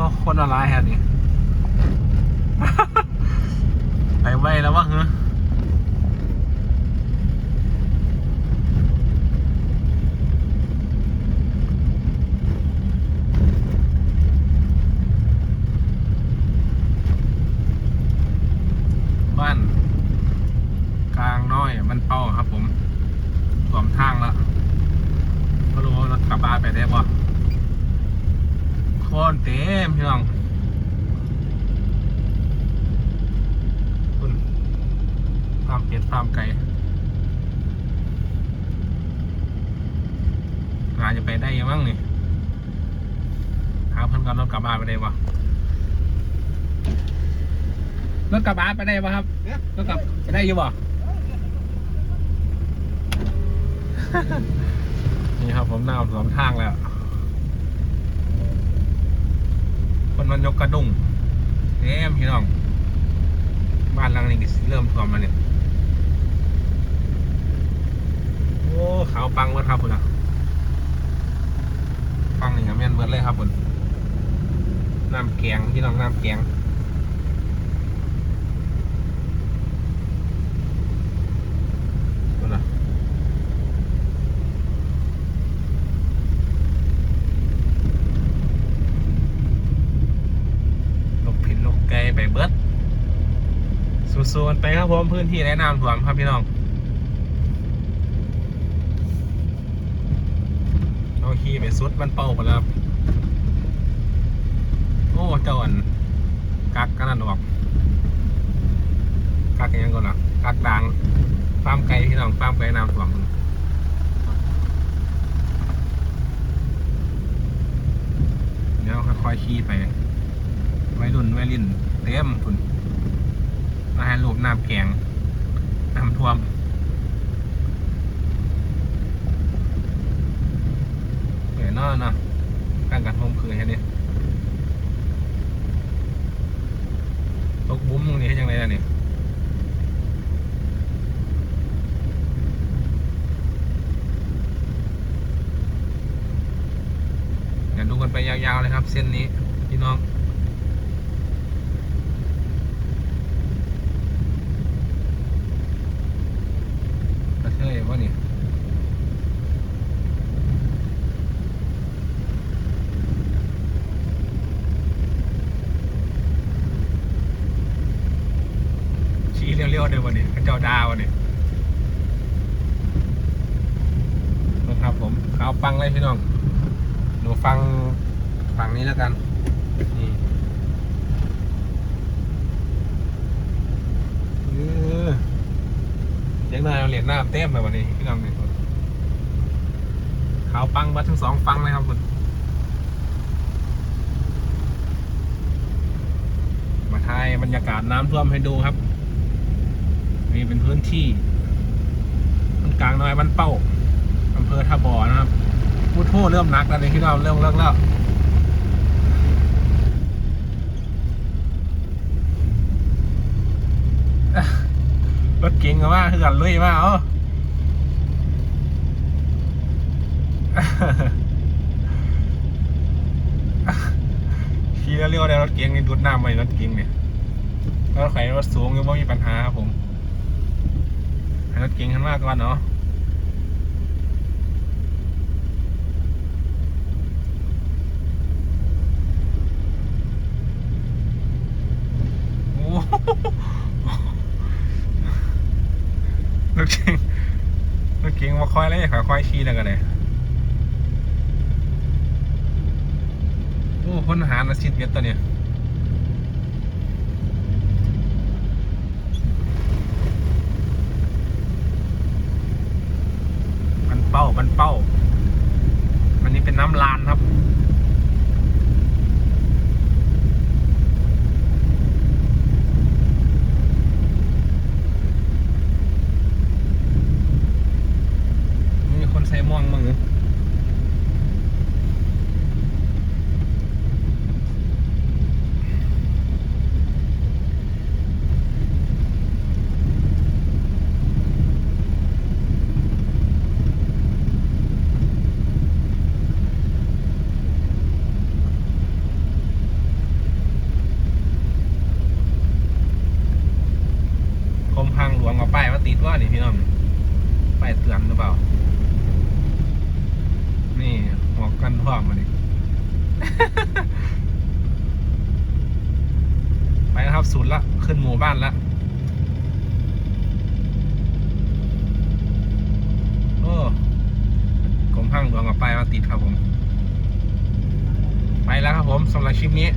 ก็คนอะไรฮะนี่ไปไวแล้ววะเหรอบ้าน กลางน้อยมันเป้าครับผมสวมทางแล้วก็รู้รถกระบะไปได้ป่ะ คนเต็มพี่น้องคุณฟาร์มเป็ดฟาร์มไก่อาจจะไปได้ยังมั้งนี่หาเพิ่นกันรถกระบะไปได้ป่ะรถกระบะไปได้ป่ะครับรถกระบะไปได้อยู่ป่ะนี่ครับผมหน้าสวมทางแล้ว คนมันยกกระดุงเอ๊พี่น้อง บ้านหลังนี้เริ่มท่วมแล้วเนี่ย โอ้ขาวปังเบิดครับคุณอะปังนี่ก็แม่นเบิดเลยครับคุณน้ำแกงพี่น้องน้ำแกงคุณอะ ลกผิดลกไกลไปเบิด สู้ๆกันไปครับผมพื้นที่แนะนำถ่วมครับพี่น้องเอาขี่ไปสุดมันเป่าไปแล้ว โอ้เจ้าอันกักกันนั่นออกกักอยังก่อนนะกักดังฟาร์มไก่พี่น้องฟาร์มไก่น้ำถ่วมเดี๋ยวค่อยๆขี่ไปไวัยรุ่นวัยรุ่นเต็มคุณ รูปน้ำแกงน้ำท่วมเหนื่อยนอนเนาะการกระทงคือแค่นี้ตกบุ้มตรงนี้ยังไงล่ะเนี่ยเดี๋ยวดูกันไปยาวๆเลยครับ เส้นนี้พี่น้อง กระเนี่ชี้เรียวๆเดี๋ยววันนี้พระเจ้าดาววันนี้นะครับผมเขาวปังเลยพี่น้อง หนูฟังฝั่งนี้แล้วกันนี่เออ เด็กน้อยเอาเหรียญหน้าเต็มเลยวันนี้พี่น้องนี่ขาวปังมาทั้งสองฟังเลยครับคุณมาถ่ายบรรยากาศน้ำท่วมให้ดูครับ นี่เป็นพื้นที่มันกลางน้อยมันเป้าอำเภอท่าบ่อนะครับพูดโทษเริ่มหนักแล้วนี่พี่น้องเริ่มเลิกแล้ว รถเก๋งก็ว่าคือนลุยมาเอาขี่เร็วๆในรถเก๋งนี่ดูดน้ำไปรถเก๋งเนี่ยรถไขรถสูงยังไม่มีปัญหาครับผมรถเก๋งขึ้นมากก่อนเนาะโอ้โห รถเก๋งรถ เก๋งมาคอยเลยค่ะคอยชี้แล้วกันเลยโอ้คนหารละสิบเมตรตัวเนี่ยมันเป้ามันเป้า อันนี้เป็นน้ำลานครับ มีคน ใส่ม่วงมั้งเนี่ย พี่น้องไปเตือนหรือเปล่า นี่หัวกัน พร้อมมาดิ ไปแล้วครับศูนย์ละ ขึ้นหมู่บ้านละโอ้กรมพังหลวงกับไปมาติดครับผม ไปแล้วครับผมสำหรับคลิปนี้